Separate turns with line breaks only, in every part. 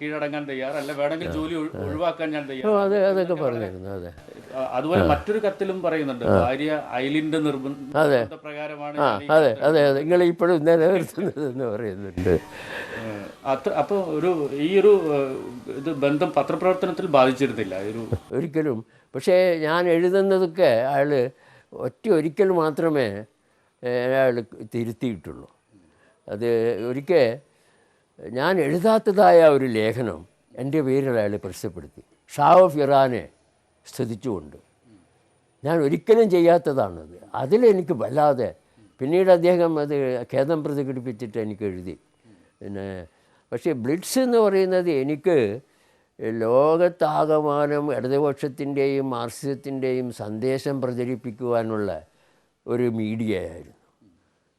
കീഴടങ്ങാൻ തയ്യാറല്ല വേണമെങ്കിൽ ജോലി ഒഴി- ഒഴിവാക്കാൻ ഞാൻ തയ്യാർ
അതെ അതൊക്കെ പറഞ്ഞിരുന്നു അതെ.
അതുപോലെ മറ്റൊരു കത്തിലും പറയുന്നുണ്ട്. ഭാര്യ അയലിന്റെ നിർബന്ധ പ്രകാരമാണ്
അതെ അതെ അതെ നിങ്ങൾ ഇപ്പോഴും നിലനിർത്തുന്നത് എന്ന് പറയുന്നുണ്ട്.
അത്ര അപ്പോൾ ഒരു ഈ ഒരു ഇത് ബന്ധം പത്രപ്രവർത്തനത്തിൽ ബാധിച്ചിരുന്നില്ല. ഒരു
ഒരിക്കലും. പക്ഷേ ഞാൻ എഴുതുന്നതൊക്കെ അയാൾ ഒറ്റ ഒരിക്കൽ മാത്രമേ അയാൾ തിരുത്തിയിട്ടുള്ളൂ. അത് ഒരിക്കൽ ഞാൻ എഴുതാത്തതായ ഒരു ലേഖനം എന്റെ പേരിൽ അയാൾ പ്രസിദ്ധപ്പെടുത്തി ഷാ ഓഫ് ഇറാനെ സ്തുതിച്ചുകൊണ്ട്. ഞാൻ ഒരിക്കലും ചെയ്യാത്തതാണത് അതിലെനിക്ക് വല്ലാതെ പിന്നീട് അദ്ദേഹം അത് ഖേദം പ്രതികടിപ്പിച്ചിട്ട് എനിക്ക് എഴുതി. പിന്നെ പക്ഷേ ബ്ലിഡ്സ് എന്ന് പറയുന്നത് എനിക്ക് ലോകത്താകമാനം ഇടതുപക്ഷത്തിന്റെയും മാർക്സിസത്തിന്റെയും സന്ദേശം പ്രചരിപ്പിക്കുവാനുള്ള ഒരു മീഡിയ ആയിരുന്നു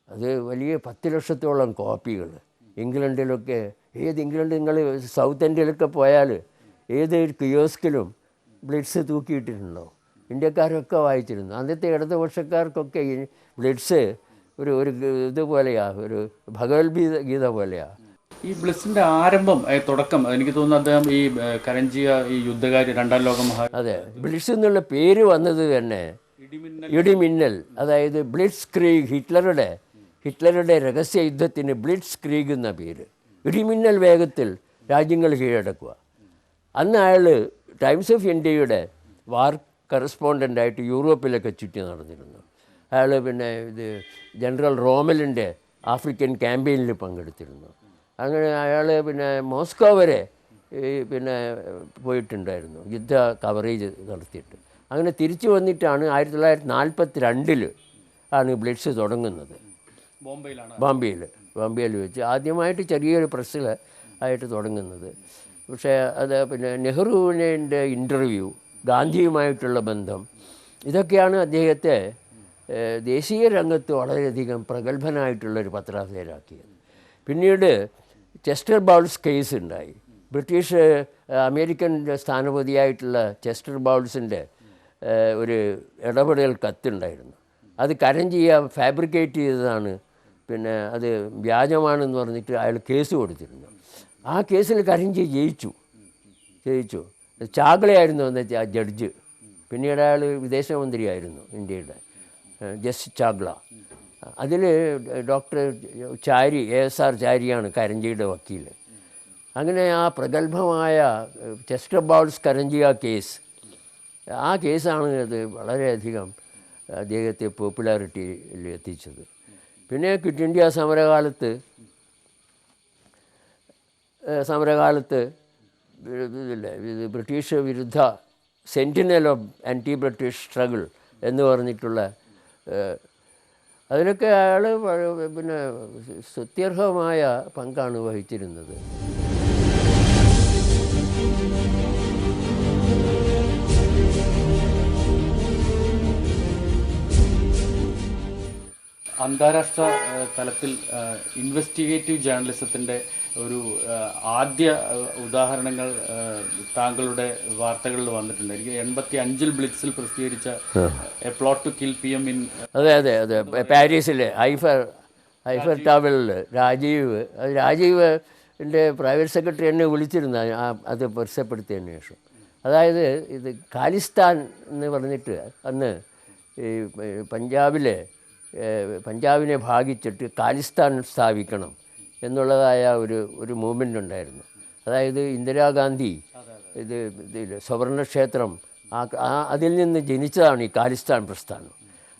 അത് വലിയ പത്ത് ലക്ഷത്തോളം കോപ്പികൾ. ഇംഗ്ലണ്ടിലൊക്കെ ഏത് ഇംഗ്ലണ്ട് നിങ്ങൾ സൗത്ത് ഇന്ത്യയിലൊക്കെ പോയാൽ ഏത് കിയോസ്കിലും ബ്ലിഡ്സ് തൂക്കിയിട്ടിട്ടുണ്ടോ? ഇന്ത്യക്കാരൊക്കെ വായിച്ചിരുന്നു. അന്നത്തെ ഇടതുപക്ഷക്കാർക്കൊക്കെ ഈ ബ്ലിഡ്സ് ഒരു ഒരു ഇതുപോലെയാണ് ഒരു ഭഗവത്ഗീത ഗീത പോലെയാണ്
ഈ ബ്ലിസിന്റെ ആരംഭം തുടക്കം എനിക്ക് തോന്നുന്നു അദ്ദേഹം ഈ കരഞ്ചിയ ഈ യുദ്ധകാരി രണ്ടാം ലോക മഹാ
അതെ. ബ്ലിസ് എന്നുള്ള പേര് വന്നത് തന്നെ ഇടിമിന്നൽ. അതായത് ബ്ലിറ്റ്സ് ക്രീ ഹിറ്റ്ലറുടെ ഹിറ്റ്ലറുടെ രഹസ്യ യുദ്ധത്തിന് ബ്ലിറ്റ്സ് ക്രീഗ് എന്ന പേര്. ഇടിമിന്നൽ വേഗത്തിൽ രാജ്യങ്ങൾ കീഴടക്കുക. അന്ന് അയാൾ ടൈംസ് ഓഫ് ഇന്ത്യയുടെ വാർ കറസ്പോണ്ടന്റായിട്ട് യൂറോപ്പിലൊക്കെ ചുറ്റി നടന്നിരുന്നു. അയാൾ പിന്നെ ഇത് ജനറൽ റോമലിന്റെ ആഫ്രിക്കൻ ക്യാമ്പയിനിൽ പങ്കെടുത്തിരുന്നു. അങ്ങനെ അയാൾ പിന്നെ മോസ്കോ വരെ പിന്നെ പോയിട്ടുണ്ടായിരുന്നു യുദ്ധ കവറേജ് നടത്തിയിട്ട്. അങ്ങനെ തിരിച്ചു വന്നിട്ടാണ് ആയിരത്തി തൊള്ളായിരത്തി നാൽപ്പത്തി രണ്ടിൽ ആണ് ബ്ലിറ്റ്സ് തുടങ്ങുന്നത്.
ബോംബെയിലാണ്.
ബോംബെയിൽ ബോംബെയിൽ വെച്ച് ആദ്യമായിട്ട് ചെറിയൊരു പ്രസ്സിൽ ആയിട്ട് തുടങ്ങുന്നത്. പക്ഷേ അത് പിന്നെ നെഹ്റുവിന്റെ ഇന്റർവ്യൂ ഗാന്ധിയുമായിട്ടുള്ള ബന്ധം ഇതൊക്കെയാണ് അദ്ദേഹത്തെ ദേശീയ രംഗത്ത് വളരെയധികം പ്രഗത്ഭനായിട്ടുള്ളൊരു പത്രാധിപരാക്കിയത്. പിന്നീട് ചെസ്റ്റർ ബൗൾസ് കേസ് ഉണ്ടായി. ബ്രിട്ടീഷ് അമേരിക്കൻ സ്ഥാനപതിയായിട്ടുള്ള ചെസ്റ്റർ ബൗൾസിന്റെ ഒരു ഇടപെടൽ കത്തുണ്ടായിരുന്നു. അത് കരഞ്ചിയ ഫാബ്രിക്കേറ്റ് ചെയ്തതാണ് പിന്നെ അത് വ്യാജമാണെന്ന് പറഞ്ഞിട്ട് അയാൾ കേസ് കൊടുത്തിരുന്നു. ആ കേസിൽ കരിഞ്ചി ജയിച്ചു. ജയിച്ചു. ചാഗ്ലയായിരുന്നു എന്ന ആ ജഡ്ജ്. പിന്നീട് അയാൾ വിദേശമന്ത്രിയായിരുന്നു ഇന്ത്യയുടെ ജസ്റ്റിസ് ചാഗ്ല. അതിൽ doctor Chari A S R ചാരിയാണ് കരഞ്ചിയുടെ വക്കീൽ. അങ്ങനെ ആ പ്രഗത്ഭമായ ചെസ്റ്റർ ബൗൾസ് കരഞ്ചിയ കേസ്. ആ കേസാണ് അത് വളരെയധികം അദ്ദേഹത്തെ പോപ്പുലാരിറ്റിയിൽ എത്തിച്ചത്. പിന്നെ ക്വിറ്റ് ഇന്ത്യ സമരകാലത്ത് സമരകാലത്ത് ബ്രിട്ടീഷ് വിരുദ്ധ sentinel of anti British struggle എന്ന് പറഞ്ഞിട്ടുള്ള അതിലൊക്കെ അയാൾ പിന്നെ സ്തുത്യർഹമായ പങ്കാണ് വഹിച്ചിരുന്നത്.
അന്താരാഷ്ട്ര തലത്തിൽ ഇൻവെസ്റ്റിഗേറ്റീവ് ജേർണലിസത്തിന്റെ ഒരു ആദ്യ ഉദാഹരണങ്ങൾ താങ്കളുടെ വാർത്തകളിൽ വന്നിട്ടുണ്ട്. എനിക്ക് എൺപത്തി അഞ്ചിൽ ബ്ലിറ്റ്സിൽ പ്രസിദ്ധീകരിച്ച a plot to kill P M in
അതെ അതെ അതെ. പാരീസിലെ ഐഫർ ഐഫർ ടവറിൽ രാജീവ്. അത് രാജീവ് എന്റെ പ്രൈവറ്റ് സെക്രട്ടറി എന്നെ വിളിച്ചിരുന്ന. അത് പരസ്യപ്പെടുത്തിയതിന് ശേഷം അതായത് ഇത് ഖാലിസ്ഥാൻ എന്ന് പറഞ്ഞിട്ട് അന്ന് ഈ പഞ്ചാബിലെ പഞ്ചാബിനെ ഭാഗിച്ചിട്ട് ഖാലിസ്ഥാൻ സ്ഥാപിക്കണം എന്നുള്ളതായ ഒരു ഒരു മൂവ്മെന്റ് ഉണ്ടായിരുന്നു. അതായത് ഇന്ദിരാഗാന്ധി ഇത് ഇതിൽ സുവർണക്ഷേത്രം ആ അതിൽ നിന്ന് ജനിച്ചതാണ് ഈ ഖാലിസ്ഥാൻ പ്രസ്ഥാനം.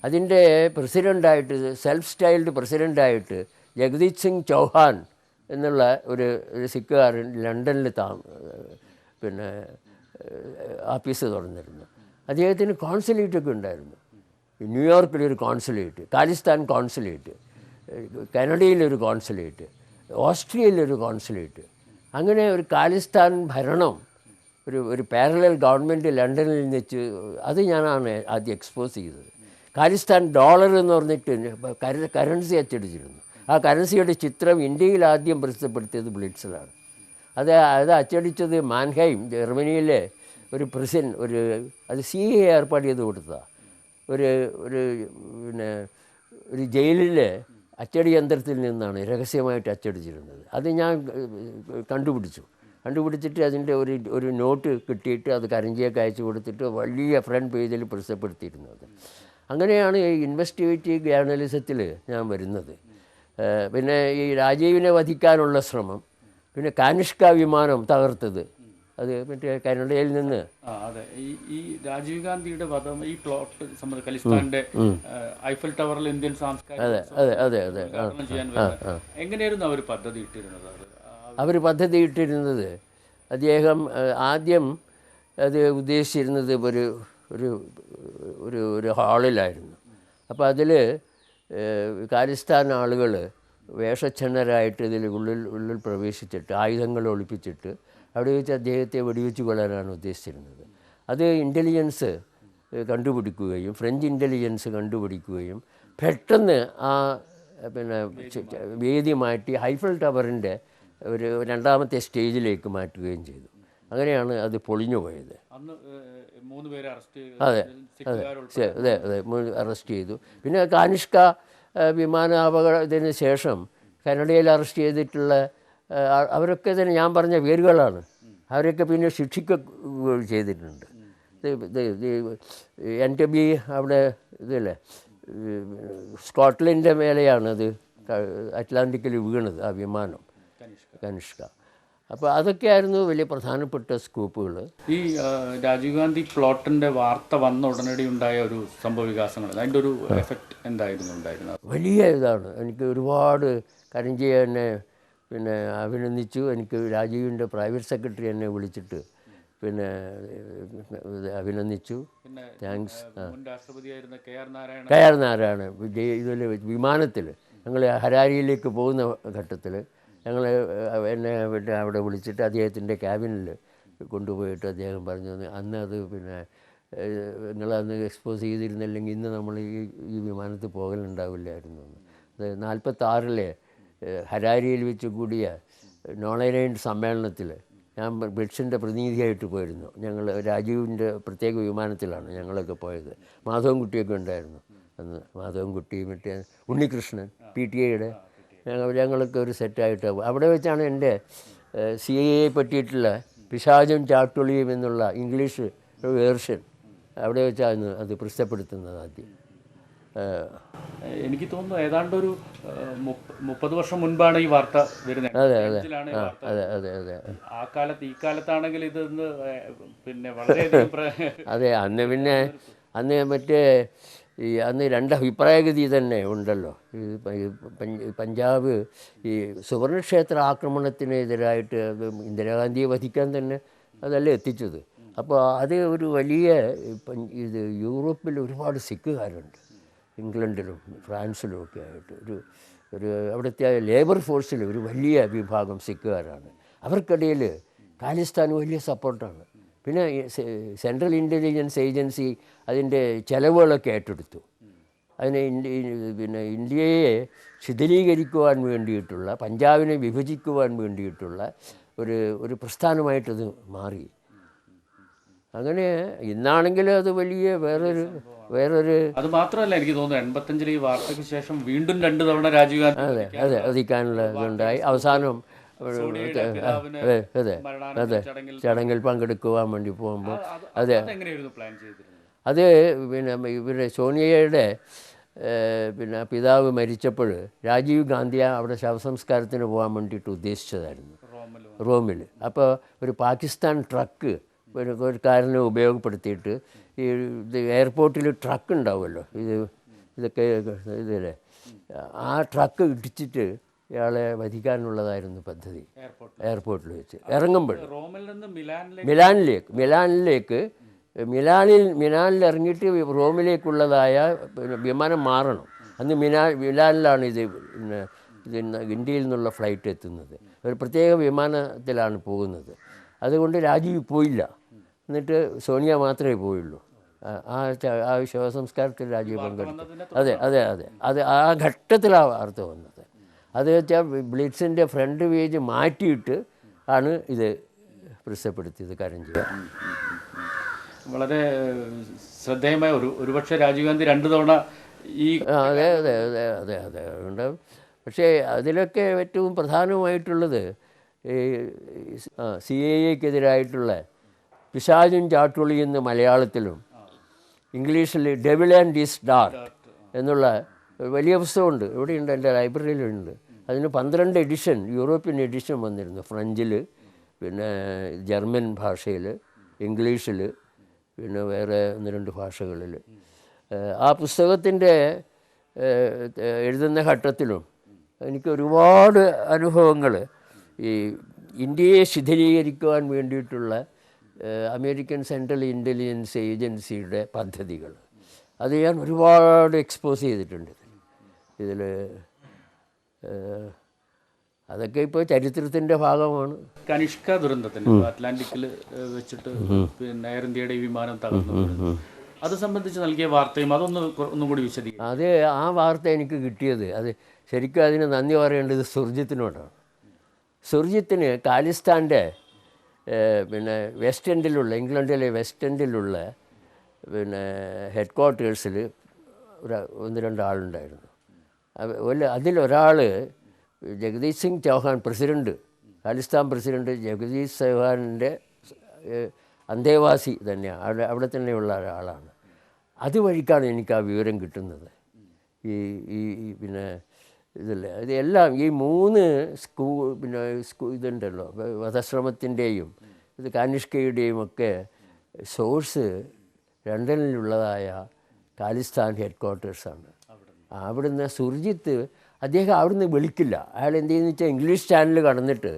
അതിന്റെ പ്രസിഡന്റായിട്ട് സെൽഫ് സ്റ്റൈൽഡ് പ്രസിഡന്റായിട്ട് ജഗദീപ് സിംഗ് ചൗഹാൻ എന്നുള്ള ഒരു ഒരു സിഖുകാരൻ ലണ്ടനിൽ താ പിന്നെ ആഫീസ് തുറന്നിരുന്നു. അദ്ദേഹത്തിന് കോൺസുലേറ്റൊക്കെ ഉണ്ടായിരുന്നു. ന്യൂയോർക്കിലൊരു കോൺസുലേറ്റ് കാലിസ്ഥാൻ കോൺസുലേറ്റ് കനഡയിലൊരു കോൺസുലേറ്റ് ഓസ്ട്രിയയിലൊരു കോൺസുലേറ്റ്. അങ്ങനെ ഒരു കാലിസ്ഥാൻ ഭരണം ഒരു ഒരു പാരലൽ ഗവൺമെന്റ് ലണ്ടനിൽ വെച്ച് അത് ഞാനാണ് ആദ്യം എക്സ്പോസ് ചെയ്തത്. കാലിസ്ഥാൻ ഡോളർ എന്ന് പറഞ്ഞിട്ട് കറൻസി അച്ചടിച്ചിരുന്നു. ആ കറൻസിയുടെ ചിത്രം ഇന്ത്യയിൽ ആദ്യം പ്രസിദ്ധപ്പെടുത്തിയത് ബ്ലിറ്റ്സിലാണ്. അത് അത് അച്ചടിച്ചത് മാൻഹൈം ജർമ്മനിയിലെ ഒരു പ്രസിൻ ഒരു അത് സി എ ഏർപ്പാട് ചെയ്ത് കൊടുത്തതാണ് ഒരു ഒരു പിന്നെ ഒരു ജയിലിലെ അച്ചടി യന്ത്രത്തിൽ നിന്നാണ് രഹസ്യമായിട്ട് അച്ചടിച്ചിരുന്നത്. അത് ഞാൻ കണ്ടുപിടിച്ചു. കണ്ടുപിടിച്ചിട്ട് അതിന്റെ ഒരു ഒരു നോട്ട് കിട്ടിയിട്ട് അത് കരഞ്ചിയൊക്കെ അയച്ചു കൊടുത്തിട്ട് വലിയ ഫ്രണ്ട് പേജിൽ പ്രസിദ്ധപ്പെടുത്തിയിരുന്നത് അങ്ങനെയാണ് ഈ ഇൻവെസ്റ്റിഗേറ്റീവ് ജേർണലിസത്തിൽ ഞാൻ വരുന്നത്. പിന്നെ ഈ രാജീവിനെ വധിക്കാനുള്ള ശ്രമം പിന്നെ കാനിഷ്ക വിമാനം തകർത്തത് അത് മറ്റേ കരുണയിൽ നിന്ന്.
അതെ. ഈ രാജീവ് ഗാന്ധിയുടെ വധം ഈ പ്ലോട്ട് സംബന്ധിച്ച് ഖലിസ്ഥാന്റെ ഐഫൽ ടവറിൽ ഇന്ത്യൻ സാംസ്കാരിക എങ്ങനെയായിരുന്നു അവർ പദ്ധതി ഇട്ടിരുന്നത്?
അവർ പദ്ധതി ഇട്ടിരുന്നത് അദ്ദേഹം ആദ്യം അത് ഉദ്ദേശിച്ചിരുന്നത് ഒരു ഒരു ഒരു ഒരു ഹാളിലായിരുന്നു. അപ്പോൾ അതിൽ കാലിസ്ഥാൻ ആളുകൾ വേഷച്ഛന്നരായിട്ട് ഇതിൽ ഉള്ളിൽ ഉള്ളിൽ പ്രവേശിച്ചിട്ട് ആയുധങ്ങൾ ഒളിപ്പിച്ചിട്ട് അവിടെ വെച്ച് അദ്ദേഹത്തെ വെടിവെച്ച് കൊല്ലാനാണ് ഉദ്ദേശിച്ചിരുന്നത്. അത് ഇന്റലിജൻസ് കണ്ടുപിടിക്കുകയും ഫ്രഞ്ച് ഇന്റലിജൻസ് കണ്ടുപിടിക്കുകയും പെട്ടെന്ന് ആ പിന്നെ വേദി മാറ്റി ഹൈഫൽ ടവറിന്റെ ഒരു രണ്ടാമത്തെ സ്റ്റേജിലേക്ക് മാറ്റുകയും ചെയ്തു. അങ്ങനെയാണ് അത് പൊളിഞ്ഞു പോയത്.
അതെ ഏഹ്, മൂന്ന് പേരെ അറസ്റ്റ്
അതെ അതെ അതെ അറസ്റ്റ് ചെയ്തു. പിന്നെ കാനിഷ്ക വിമാന അപകടത്തിന് ശേഷം കനഡയിൽ അറസ്റ്റ് ചെയ്തിട്ടുള്ള അവരൊക്കെ തന്നെ ഞാൻ പറഞ്ഞ വേരുകളാണ്. അവരൊക്കെ പിന്നെ ശിക്ഷിക്ക ചെയ്തിട്ടുണ്ട്. എൻ ടി ബി അവിടെ ഇതല്ലേ സ്കോട്ട്ലൻഡിന്റെ മേലെയാണ് അത് അറ്റ്ലാന്റിക്കിൽ വീണത് ആ വിമാനം. കനിഷ്ക. അപ്പോൾ അതൊക്കെയായിരുന്നു വലിയ പ്രധാനപ്പെട്ട സ്കൂപ്പുകൾ
ഈ രാജീവ് ഗാന്ധി പ്ലോട്ടിന്റെ വാർത്ത വന്ന ഉടനടി ഉണ്ടായ ഒരു സംഭവ വികാസങ്ങൾ അതിന്റെ ഒരു എഫക്റ്റ് എന്തായിരുന്നു ഉണ്ടായിരുന്നത്?
വലിയ ഇതാണ്. എനിക്ക് ഒരുപാട് കരഞ്ചിയെ എന്നെ പിന്നെ അഭിനന്ദിച്ചു. എനിക്ക് രാജീവിന്റെ പ്രൈവറ്റ് സെക്രട്ടറി എന്നെ വിളിച്ചിട്ട് പിന്നെ അഭിനന്ദിച്ചു. താങ്ക്സ്
കെ ആർ നാരായണ
ഇതിൽ വിമാനത്തിൽ ഞങ്ങൾ ഹരാരിയിലേക്ക് പോകുന്ന ഘട്ടത്തിൽ ഞങ്ങൾ എന്നെ പിന്നെ അവിടെ വിളിച്ചിട്ട് അദ്ദേഹത്തിന്റെ ക്യാബിനിൽ കൊണ്ടുപോയിട്ട് അദ്ദേഹം പറഞ്ഞു അന്ന് അത് പിന്നെ നിങ്ങളന്ന് എക്സ്പോസ് ചെയ്തിരുന്നില്ലെങ്കിൽ ഇന്ന് നമ്മൾ ഈ ഈ വിമാനത്തിൽ പോകലുണ്ടാവില്ലായിരുന്നു. അത് നാൽപ്പത്താറിലെ ഹരാരിയിൽ വെച്ച് കൂടിയ നോൺ സമ്മേളനത്തിൽ ഞാൻ ബ്രിഡ്സിന്റെ പ്രതിനിധിയായിട്ട് പോയിരുന്നു. ഞങ്ങൾ രാജീവിന്റെ പ്രത്യേക വിമാനത്തിലാണ് ഞങ്ങളൊക്കെ പോയത്. മാധവൻകുട്ടിയൊക്കെ ഉണ്ടായിരുന്നു. അന്ന് മാധവൻകുട്ടി മറ്റേ ഉണ്ണികൃഷ്ണൻ പി ടി എയുടെ ഞങ്ങൾ ഞങ്ങളൊക്കെ ഒരു സെറ്റായിട്ട് അവിടെ വെച്ചാണ് എന്റെ സി ഐ എ പറ്റിയിട്ടുള്ള പിശാചും ചാട്ടുളിയും എന്നുള്ള ഇംഗ്ലീഷ് വേർഷൻ അവിടെ വെച്ചാണ് അത് പ്രസിദ്ധപ്പെടുത്തുന്നത് ആദ്യം.
എനിക്ക് തോന്നുന്നു ഏതാണ്ട് ഒരു മുപ്പത് വർഷം മുൻപാണ് ഈ വാർത്ത വരുന്നത്.
അതെ അതെ.
ആ കാലത്ത് ഈ കാലത്താണെങ്കിൽ ഇതൊന്ന് പിന്നെ പ്ര-
അതെ അന്ന് പിന്നെ അന്ന് മറ്റേ ഈ അന്ന് രണ്ട് അഭിപ്രായഗതി തന്നെ ഉണ്ടല്ലോ. ഈ പഞ്ചാബ് ഈ സുവർണക്ഷേത്ര ആക്രമണത്തിനെതിരായിട്ട് അത് ഇന്ദിരാഗാന്ധിയെ വധിക്കാൻ തന്നെ അതല്ലേ എത്തിച്ചത്. അപ്പോൾ അത് ഒരു വലിയ ഇത് യൂറോപ്പിൽ ഒരുപാട് സിഖുകാരുണ്ട് ഇംഗ്ലണ്ടിലും ഫ്രാൻസിലും ഒക്കെ ആയിട്ട്. ഒരു ഒരു അവിടുത്തെ ലേബർ ഫോഴ്സിൽ ഒരു വലിയ വിഭാഗം സിഖുകാരാണ്. അവർക്കിടയിൽ ഖാലിസ്ഥാൻ വലിയ സപ്പോർട്ടാണ് പിന്നെ സെൻട്രൽ ഇന്റലിജൻസ് ഏജൻസി അതിന്റെ ചെലവുകളൊക്കെ ഏറ്റെടുത്തു. അതിനെ പിന്നെ ഇന്ത്യയെ ശിഥിലീകരിക്കുവാൻ വേണ്ടിയിട്ടുള്ള പഞ്ചാബിനെ വിഭജിക്കുവാൻ വേണ്ടിയിട്ടുള്ള ഒരു ഒരു പ്രസ്ഥാനമായിട്ടത് മാറി. അങ്ങനെ ഇന്നാണെങ്കിൽ അത് വലിയ വേറൊരു വേറൊരു
അത് മാത്രമല്ല എനിക്ക് തോന്നുന്നു എൺപത്തഞ്ചിൽ ഈ വാർത്തയ്ക്ക് ശേഷം വീണ്ടും രണ്ട് തവണ രാജീവ് ഗാന്ധി
അതെ അതെ അതിക്കാനുള്ള ഇതുണ്ടായി. അവസാനം അതെ അതെ അതെ
ചടങ്ങിൽ
ചടങ്ങിൽ പങ്കെടുക്കുവാൻ വേണ്ടി പോകുമ്പോൾ
അത്
അതെ
അതെങ്ങനെയായിരുന്നു പ്ലാൻ ചെയ്തിരുന്നത്?
അത് പിന്നെ ഇവരുടെ സോണിയയുടെ പിന്നെ പിതാവ് മരിച്ചപ്പോൾ രാജീവ് ഗാന്ധിയെ അവിടെ ശവസംസ്കാരത്തിന് പോകാൻ വേണ്ടിയിട്ട് ഉദ്ദേശിച്ചതായിരുന്നു.
റോമിൽ
റോമിൽ അപ്പോൾ ഒരു പാകിസ്ഥാൻ ട്രക്ക് ഒരു ഒരു കാരനെ ഉപയോഗപ്പെടുത്തിയിട്ട് ഈ ഇത് എയർപോർട്ടിൽ ട്രക്ക് ഉണ്ടാവുമല്ലോ. ഇത് ഇതൊക്കെ ഇതിലെ. ആ ട്രക്ക് ഇടിച്ചിട്ട് ഇയാളെ വധിക്കാനുള്ളതായിരുന്നു പദ്ധതി. എയർപോർട്ടിൽ. വെച്ച്. ഇറങ്ങുമ്പോൾ.
മിലാനിലേക്ക്.
മിലാനിലേക്ക്. മിലാനിൽ മിലാനിൽ ഇറങ്ങിയിട്ട് റോമിലേക്കുള്ളതായ പിന്നെ വിമാനം മാറണം. അന്ന് മിനാ മിലാനിലാണ് ഇത് പിന്നെ ഇന്ത്യയിൽ നിന്നുള്ള ഫ്ലൈറ്റ് എത്തുന്നത്. ഒരു പ്രത്യേക വിമാനത്തിലാണ് പോകുന്നത്. അതുകൊണ്ട് രാജീവ് പോയില്ല. എന്നിട്ട് സോണിയ മാത്രമേ പോയുള്ളൂ. ആ- ആ ശവസംസ്കാരത്തിൽ രാജീവ് പങ്കെടുത്തു. അതെ അതെ അതെ. അത് ആ ഘട്ടത്തിലാണ് വാർത്ത വന്നത്. അത് വെച്ചാൽ ബ്ലിറ്റ്സിന്റെ ഫ്രണ്ട് പേജ് മാറ്റിയിട്ട് ആണ് ഇത് പ്രസിദ്ധപ്പെടുത്തിയത് കരഞ്ചിയ
വളരെ ശ്രദ്ധേയമായ ഒരു ഒരുപക്ഷെ രാജീവ് ഗാന്ധി രണ്ടു തവണ ഈ
അതെ അതെ അതെ അതെ അതെ. അതുകൊണ്ട് പക്ഷേ അതിലൊക്കെ ഏറ്റവും പ്രധാനമായിട്ടുള്ളത് ഈ സി എ എക്കെതിരായിട്ടുള്ള പിശാചും ചാട്ടുളി എന്ന് മലയാളത്തിലും ഇംഗ്ലീഷിൽ ഡെവിൾ ആൻഡ് ഈസ് ഡാർക്ക് എന്നുള്ള വലിയ പുസ്തകമുണ്ട്. ഇവിടെയുണ്ട് എന്റെ ലൈബ്രറിയിലുണ്ട്. അതിന് പന്ത്രണ്ട് എഡിഷൻ യൂറോപ്യൻ എഡിഷൻ വന്നിരുന്നു. ഫ്രഞ്ചിൽ പിന്നെ ജർമ്മൻ ഭാഷയിൽ ഇംഗ്ലീഷിൽ പിന്നെ വേറെ ഒന്ന് രണ്ട് ഭാഷകളിൽ ആ പുസ്തകത്തിന്റെ എഴുതുന്ന ഘട്ടത്തിലും എനിക്ക് ഒരുപാട് അനുഭവങ്ങൾ ഈ ഇന്ത്യയെ ശിഥിലീകരിക്കുവാൻ വേണ്ടിയിട്ടുള്ള അമേരിക്കൻ സെൻട്രൽ ഇന്റലിജൻസ് ഏജൻസിയുടെ പദ്ധതികൾ. അത് ഞാൻ ഒരുപാട് എക്സ്പോസ് ചെയ്തിട്ടുണ്ട്. ഇതിൽ അതൊക്കെ ഇപ്പോൾ ചരിത്രത്തിന്റെ ഭാഗമാണ്.
കനിഷ്ക ദുരന്തത്തിന് അറ്റ്ലാന്റിക്കിൽ വെച്ചിട്ട് പിന്നെ എയർ ഇന്ത്യയുടെ ഈ വിമാനം തകർന്നു അത് സംബന്ധിച്ച് നൽകിയ വാർത്തയും അതൊന്ന് ഒന്നും കൂടി വിശദീകരിക്കും.
അത് ആ വാർത്ത എനിക്ക് കിട്ടിയത് അത് ശരിക്കും അതിന് നന്ദി പറയേണ്ടത് സുർജിത്തിനോടാണ്. സുർജിത്തിന് കാലിസ്ഥാന്റെ പിന്നെ വെസ്റ്റ് എൻഡിലുള്ള ഇംഗ്ലണ്ടിലെ വെസ്റ്റ് എൻഡിലുള്ള പിന്നെ ഹെഡ് ക്വാർട്ടേഴ്സിൽ ഒരു ഒന്ന് രണ്ട് ആളുണ്ടായിരുന്നു അവ- ഒരു അതിലൊരാൾ ജഗദീഷ് സിംഗ് ചൗഹാൻ പ്രസിഡന്റ് ഖാലിസ്ഥാൻ പ്രസിഡന്റ് ജഗദീഷ് ചൗഹാനിന്റെ അന്തേവാസി തന്നെയാണ് അവിടെ അവിടെ തന്നെയുള്ള ഒരാളാണ്. അതുവഴിക്കാണ് എനിക്ക് ആ വിവരം കിട്ടുന്നത്. ഈ ഈ പിന്നെ ഇതില്ല? എല്ലാം ഈ മൂന്ന് സ്കൂ പിന്നെ സ്കൂ ഇതുണ്ടല്ലോ വധശ്രമത്തിന്റെയും ഇത് കാനിഷ്കയുടെയും ഒക്കെ സോഴ്സ് ലണ്ടനിലുള്ളതായ കാലിസ്ഥാൻ ഹെഡ് ക്വാർട്ടേഴ്സാണ് അവിടുന്ന് സുർജിത്ത് അദ്ദേഹം അവിടുന്ന് വിളിക്കില്ല. അയാൾ എന്ത് ചെയ്യുന്നു വെച്ചാൽ ഇംഗ്ലീഷ് ചാനൽ കടന്നിട്ട്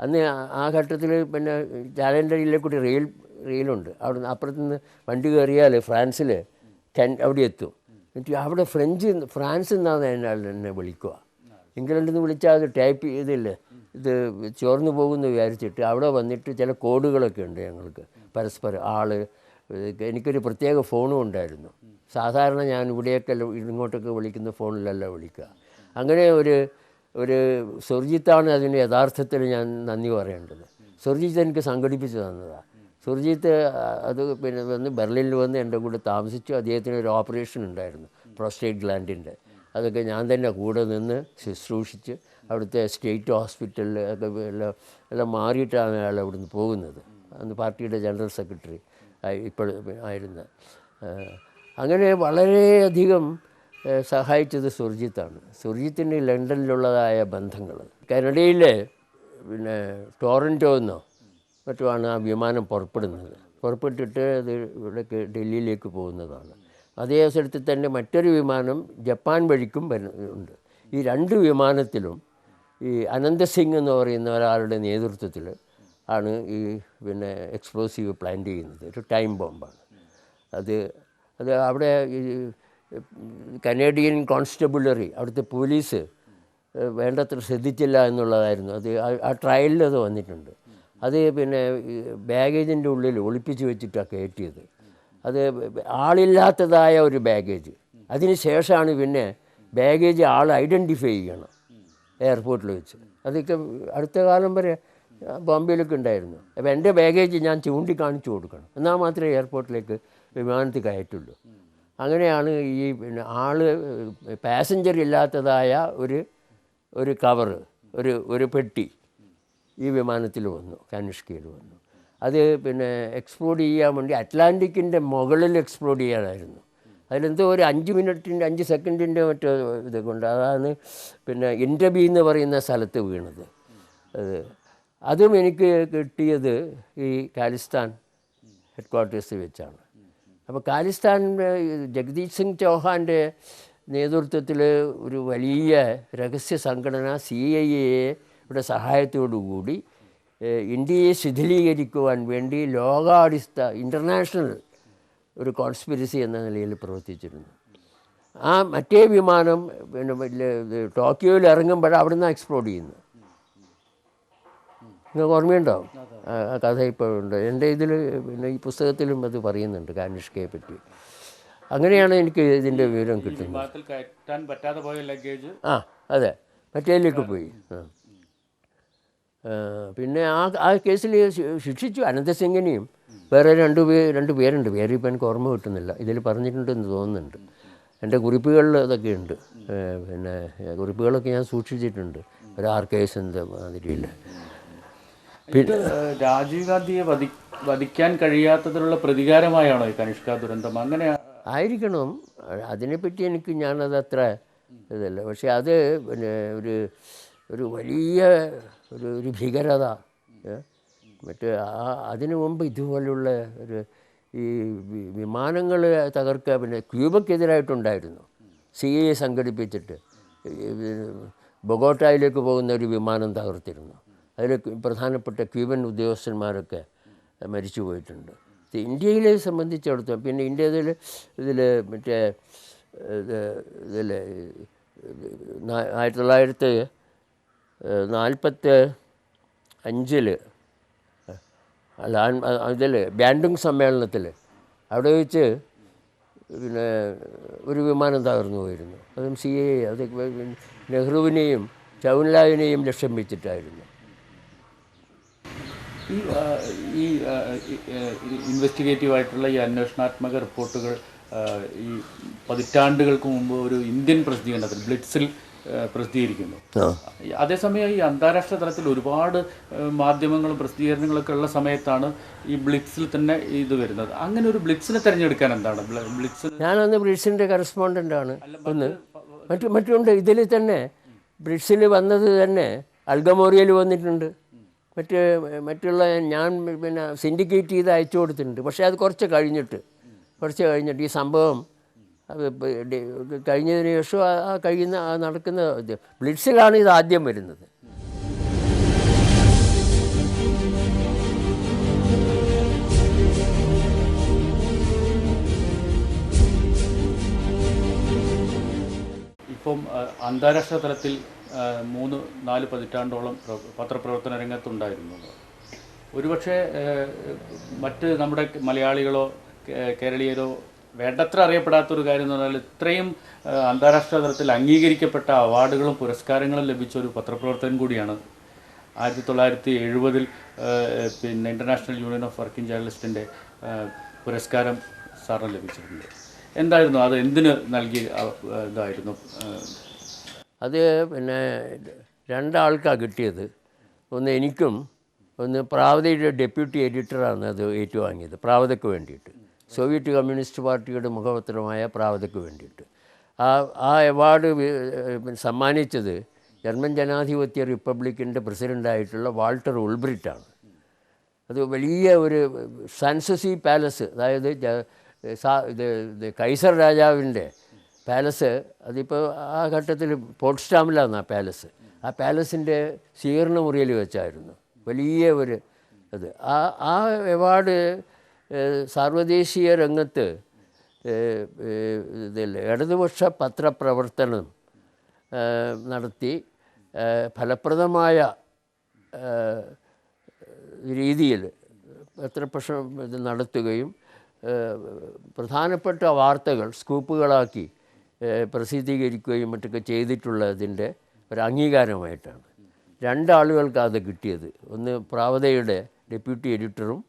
അന്ന് ആ- ഘട്ടത്തിൽ പിന്നെ ചാലഞ്ചറിലെ കൂടി റെയിൽ റെയിലുണ്ട്. അവിടുന്ന് അപ്പുറത്തുനിന്ന് വണ്ടി കയറിയാൽ ഫ്രാൻസിൽ അവിടെ എത്തും എന്നിട്ട് അവിടെ ഫ്രഞ്ച് ഫ്രാൻസിൽ നിന്നാണ് അയാൾ എന്നെ വിളിക്കുക. ഇംഗ്ലണ്ടിൽ നിന്ന് വിളിച്ചാൽ അത് ടൈപ്പ് ചെയ്തില്ല ഇത് ചോർന്നു പോകുമെന്ന് വിചാരിച്ചിട്ട് അവിടെ വന്നിട്ട് ചില കോഡുകളൊക്കെ ഉണ്ട് ഞങ്ങൾക്ക്. പരസ്പരം ആൾ എനിക്കൊരു പ്രത്യേക ഫോണും ഉണ്ടായിരുന്നു. സാധാരണ ഞാൻ ഇവിടെയൊക്കെ ഇങ്ങോട്ടൊക്കെ വിളിക്കുന്ന ഫോണിലല്ല വിളിക്കുക. അങ്ങനെ ഒരു ഒരു സുർജിത്താണ് അതിന് യഥാർത്ഥത്തിൽ ഞാൻ നന്ദി പറയേണ്ടത്. സുർജിത്ത് എനിക്ക് സംഘടിപ്പിച്ചു തന്നതാണ് സുർജിത്ത് അത് പിന്നെ വന്ന് ബെർലിനിൽ വന്ന് എന്റെ കൂടെ താമസിച്ചു. അദ്ദേഹത്തിന് ഒരു ഓപ്പറേഷൻ ഉണ്ടായിരുന്നു പ്രോസ്റ്റേറ്റ് ഗ്ലാൻഡിന്റെ. അതൊക്കെ ഞാൻ തന്നെ കൂടെ നിന്ന് ശുശ്രൂഷിച്ച് അവിടുത്തെ സ്റ്റേറ്റ് ഹോസ്പിറ്റലിൽ ഒക്കെ എല്ലാം എല്ലാം മാറിയിട്ടാണ് അയാൾ അവിടുന്ന് പോകുന്നത്. അന്ന് പാർട്ടിയുടെ ജനറൽ സെക്രട്ടറി ഇപ്പോൾ ആയിരുന്ന. അങ്ങനെ വളരെയധികം സഹായിച്ചത് സുർജിത്താണ്. സുർജിത്തിന് ലണ്ടനിലുള്ളതായ ബന്ധങ്ങൾ. കാനഡയിലെ പിന്നെ ടോറന്റോ എന്നോ മറ്റുമാണ് ആ വിമാനം പുറപ്പെടുന്നത്. പുറപ്പെട്ടിട്ട് അത് ഇവിടേക്ക് ഡൽഹിയിലേക്ക് പോകുന്നതാണ്. അതേ അവസരത്തിൽ തന്നെ മറ്റൊരു വിമാനം ജപ്പാൻ വഴിക്കും വരുന്നുണ്ട് ഈ രണ്ട് വിമാനത്തിലും ഈ അനന്തസിംഗ് എന്ന് പറയുന്ന ഒരാളുടെ നേതൃത്വത്തിൽ ആണ് ഈ പിന്നെ എക്സ്പ്ലോസീവ് പ്ലാൻ ചെയ്യുന്നത്. ഒരു ടൈം ബോംബാണ്. അത് അത് അവിടെ ഈ കനേഡിയൻ കോൺസ്റ്റബിളറി അവിടുത്തെ പോലീസ് വേണ്ടത്ര ശ്രദ്ധിച്ചില്ല എന്നുള്ളതായിരുന്നു. അത് ആ- ട്രയലിൽ അത് വന്നിട്ടുണ്ട്. അത് പിന്നെ ബാഗേജിന്റെ ഉള്ളിൽ ഒളിപ്പിച്ച് വെച്ചിട്ടാണ് കയറ്റിയത്. അത് ആളില്ലാത്തതായ ഒരു ബാഗേജ്. അതിന് ശേഷമാണ് പിന്നെ ബാഗേജ് ആൾ ഐഡന്റിഫൈ ചെയ്യണം എയർപോർട്ടിൽ വെച്ച്. അതൊക്കെ അടുത്ത കാലം വരെ ബോംബെയിലൊക്കെ ഉണ്ടായിരുന്നു. അപ്പോൾ എന്റെ ബാഗേജ് ഞാൻ ചൂണ്ടിക്കാണിച്ചു കൊടുക്കണം. എന്നാൽ മാത്രമേ എയർപോർട്ടിലേക്ക് വിമാനത്തിൽ കയറ്റുള്ളൂ അങ്ങനെയാണ് ഈ പിന്നെ ആൾ പാസഞ്ചർ ഇല്ലാത്തതായ ഒരു ഒരു കവറ് ഒരു ഒരു പെട്ടി ഈ വിമാനത്തിൽ വന്നു കാനുഷ്കയിൽ വന്നു. അത് പിന്നെ എക്സ്പ്ലോഡ് ചെയ്യാൻ വേണ്ടി അറ്റ്ലാന്റിക്കിന്റെ മുകളിൽ എക്സ്പ്ലോഡ് ചെയ്യാനായിരുന്നു. അതിലെന്തോ ഒരു അഞ്ച് മിനിറ്റിന്റെ അഞ്ച് സെക്കൻഡിന്റെ മറ്റോ ഇത് കൊണ്ട് അതാണ് പിന്നെ ഇന്റർബി എന്ന് പറയുന്ന സ്ഥലത്ത് വീണത്. അത് അതും എനിക്ക് കിട്ടിയത് ഈ കാലിസ്ഥാൻ ഹെഡ് ക്വാർട്ടേഴ്സിൽ വെച്ചാണ്. അപ്പോൾ കാലിസ്ഥാൻ ജഗദീഷ് സിംഗ് ചൗഹാന്റെ നേതൃത്വത്തിൽ ഒരു വലിയ രഹസ്യ സംഘടന സി ഐ എയുടെ സഹായത്തോടുകൂടി ഇന്ത്യയെ ശിഥിലീകരിക്കുവാൻ വേണ്ടി ലോകാടിസ്ഥ ഇന്റർനാഷണൽ ഒരു കോൺസ്പിരസി എന്ന നിലയിൽ പ്രവർത്തിച്ചിരുന്നു. ആ മറ്റേ വിമാനം പിന്നെ ടോക്കിയോയിൽ ഇറങ്ങുമ്പോഴാണ് അവിടുന്ന് എക്സ്പ്ലോഡ് ചെയ്യുന്നു നിങ്ങൾക്ക് ഓർമ്മയുണ്ടാവും ആ കഥ ഇപ്പോൾ ഉണ്ട്. എന്റെ ഇതിൽ പിന്നെ ഈ പുസ്തകത്തിലും അത് പറയുന്നുണ്ട് കാനിഷ്കയെ പറ്റി. അങ്ങനെയാണ് എനിക്ക് ഇതിന്റെ വിവരം കിട്ടുന്നത്. ആ അതെ. മറ്റേലേക്ക് പോയി. ആ, പിന്നെ ആ ആ കേസിൽ ശിക്ഷിച്ചു. അനന്തസിംഗിനെയും വേറെ രണ്ട് പേ രണ്ട് പേരുണ്ട്. പേര് ഇപ്പം എനിക്ക് ഓർമ്മ കിട്ടുന്നില്ല. ഇതിൽ പറഞ്ഞിട്ടുണ്ടെന്ന് തോന്നുന്നുണ്ട്. എന്റെ കുറിപ്പുകളിൽ അതൊക്കെ ഉണ്ട്. പിന്നെ കുറിപ്പുകളൊക്കെ ഞാൻ സൂക്ഷിച്ചിട്ടുണ്ട്. ഒരു ആർക്കേഴ്സിന്റെ മാതിരിയിൽ.
പിന്നെ രാജീവ് ഗാന്ധിയെ വധി വധിക്കാൻ കഴിയാത്തതിലുള്ള പ്രതികാരമായാണോ ഈ കനിഷ്ക ദുരന്തം? അങ്ങനെ
ആയിരിക്കണം. അതിനെപ്പറ്റി എനിക്ക് ഞാനത് അത്ര ഇതല്ല. പക്ഷേ അത് പിന്നെ ഒരു ഒരു വലിയ ഒരു ഒരു ഭീകരത മറ്റ് ആ അതിനു മുമ്പ് ഇതുപോലെയുള്ള ഒരു ഈ വിമാനങ്ങൾ തകർക്കുക പിന്നെ ക്യൂബക്കെതിരായിട്ടുണ്ടായിരുന്നു. C A സംഘടിപ്പിച്ചിട്ട്. ബൊഗോട്ടായിലേക്ക് പോകുന്ന ഒരു വിമാനം തകർത്തിരുന്നു. അതിൽ പ്രധാനപ്പെട്ട ക്യൂബൻ ഉദ്യോഗസ്ഥന്മാരൊക്കെ മരിച്ചു പോയിട്ടുണ്ട്. ഇന്ത്യയിലെ സംബന്ധിച്ചിടത്തോളം പിന്നെ ഇന്ത്യയിൽ ഇതിൽ മറ്റേ ഇത് ഇതിൽ ആയിരത്തി തൊള്ളായിരത്തി നാൽപ്പത്തി അഞ്ചിൽ അല്ല അതിൽ ബാൻഡുങ് സമ്മേളനത്തിൽ അവിടെ വെച്ച് പിന്നെ ഒരു വിമാനം തകർന്നു പോയിരുന്നു. അതും സി എ അത് നെഹ്റുവിനെയും ചൗൻലാവിനെയും ലക്ഷ്യം വെച്ചിട്ടായിരുന്നു.
ഈ ഈ ഇൻവെസ്റ്റിഗേറ്റീവ് ആയിട്ടുള്ള ഈ അന്വേഷണാത്മക റിപ്പോർട്ടുകൾ ഈ പതിറ്റാണ്ടുകൾക്ക് മുമ്പ് ഒരു ഇന്ത്യൻ പ്രസിദ്ധീകരണത്തിൽ ബ്ലിറ്റ്സിൽ പ്രസിദ്ധീകരിക്കുന്നു. അതേസമയം ഈ അന്താരാഷ്ട്ര തലത്തിൽ ഒരുപാട് മാധ്യമങ്ങളും പ്രസിദ്ധീകരണങ്ങളൊക്കെ ഉള്ള സമയത്താണ് ഈ ബ്ലിക്സിൽ തന്നെ ഇത് വരുന്നത്. അങ്ങനെ ഒരു ബ്ലിക്സിനെ തിരഞ്ഞെടുക്കാൻ എന്താണ്? ബ്ലിക്സ്
ഞാനന്ന് ബ്രിഡ്സിന്റെ ആണ്. ഒന്ന് മറ്റു മറ്റുണ്ട്. ഇതിൽ തന്നെ ബ്രിഡ്സിൽ വന്നത് തന്നെ അൽഗമോറിയയിൽ വന്നിട്ടുണ്ട്. മറ്റ് മറ്റുള്ള ഞാൻ പിന്നെ സിൻഡിക്കേറ്റ് ചെയ്ത് അയച്ചു കൊടുത്തിട്ടുണ്ട്. പക്ഷേ അത് കുറച്ച് കഴിഞ്ഞിട്ട് കുറച്ച് കഴിഞ്ഞിട്ട് ഈ സംഭവം കഴിഞ്ഞതിന് ശേഷം ആ- കഴിയുന്ന ആ നടക്കുന്ന ബ്ലിഡ്സിലാണ് ഇത് ആദ്യം വരുന്നത്.
ഇപ്പം അന്താരാഷ്ട്ര തലത്തിൽ മൂന്ന് നാല് പതിറ്റാണ്ടോളം പത്രപ്രവർത്തന രംഗത്തുണ്ടായിരുന്നു. ഒരുപക്ഷെ മറ്റ് നമ്മുടെ മലയാളികളോ കേരളീയരോ വേണ്ടത്ര അറിയപ്പെടാത്തൊരു കാര്യം എന്ന് പറഞ്ഞാൽ ഇത്രയും അന്താരാഷ്ട്ര തലത്തിൽ അംഗീകരിക്കപ്പെട്ട അവാർഡുകളും പുരസ്കാരങ്ങളും ലഭിച്ച ഒരു പത്രപ്രവർത്തകൻ കൂടിയാണ്. ആയിരത്തി തൊള്ളായിരത്തി എഴുപതിൽ പിന്നെ ഇന്റർനാഷണൽ യൂണിയൻ ഓഫ് വർക്കിംഗ് ജേർണലിസ്റ്റിന്റെ പുരസ്കാരം സാറിന് ലഭിച്ചിട്ടുണ്ട്. എന്തായിരുന്നു? അത് എന്തിന് നൽകിയ ആ, ഇതായിരുന്നു?
അത് പിന്നെ രണ്ടാൾക്കാണ് കിട്ടിയത്. ഒന്ന് എനിക്കും ഒന്ന് പ്രാവതയുടെ ഡെപ്യൂട്ടി എഡിറ്ററാണ് അത് ഏറ്റുവാങ്ങിയത് പ്രാവതയ്ക്ക് വേണ്ടിയിട്ട്. സോവിയറ്റ് കമ്മ്യൂണിസ്റ്റ് പാർട്ടിയുടെ മുഖപത്രമായ പ്രാവതയ്ക്ക് വേണ്ടിയിട്ട്. ആ ആ അവാർഡ് സമ്മാനിച്ചത് ജർമ്മൻ ജനാധിപത്യ റിപ്പബ്ലിക്കിന്റെ പ്രസിഡന്റായിട്ടുള്ള വാൾട്ടർ ഉൾബ്രിറ്റാണ്. അത് വലിയ ഒരു സൻസസി പാലസ് അതായത് ഇത് കൈസർ രാജാവിന്റെ പാലസ് അതിപ്പോൾ ആ ഘട്ടത്തിൽ പോട്ട്സ്റ്റാമിലാണ് ആ പാലസ്. ആ പാലസിന്റെ സ്വീകരണ മുറിയിൽ വെച്ചായിരുന്നു. വലിയ ഒരു ഇത്. ആ ആ അവാർഡ് സാർവദേശീയ രംഗത്ത് ഇതിൽ ഇടതുപക്ഷ പത്രപ്രവർത്തനം നടത്തി ഫലപ്രദമായ രീതിയിൽ പത്രപ്രശ്നം ഇത് നടത്തുകയും പ്രധാനപ്പെട്ട വാർത്തകൾ സ്കൂപ്പുകളാക്കി പ്രസിദ്ധീകരിക്കുകയും മറ്റൊക്കെ ചെയ്തിട്ടുള്ളതിന്റെ ഒരു അംഗീകാരമായിട്ടാണ്. രണ്ടാളുകൾക്ക് അത് കിട്ടിയത്. ഒന്ന് പ്രാവതയുടെ ഡെപ്യൂട്ടി എഡിറ്ററും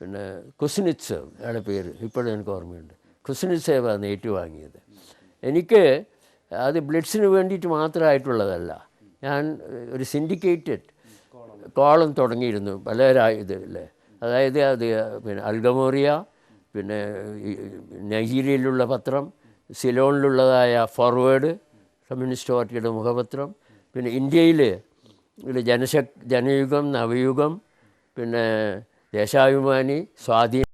പിന്നെ കുസ്നിറ്റ്സേവ് അയാളുടെ പേര് ഇപ്പോഴും എനിക്ക് ഓർമ്മയുണ്ട്. കുസ്നിറ്റ്സേവ് ആണ് ഏറ്റുവാങ്ങിയത് എനിക്ക് അത് ബ്ലഡ്സിന് വേണ്ടിയിട്ട് മാത്രമായിട്ടുള്ളതല്ല. ഞാൻ ഒരു സിൻഡിക്കേറ്റഡ് കോളം തുടങ്ങിയിരുന്നു പല ഇതില്ലേ അതായത് അത് പിന്നെ അൽഗമോറിയ പിന്നെ നൈജീരിയയിലുള്ള പത്രം സിലോണിലുള്ളതായ ഫോർവേഡ് കമ്മ്യൂണിസ്റ്റ് പാർട്ടിയുടെ മുഖപത്രം പിന്നെ ഇന്ത്യയിൽ ജനശക് ജനയുഗം നവയുഗം പിന്നെ ദേശാഭിമാനി സ്വാധീനം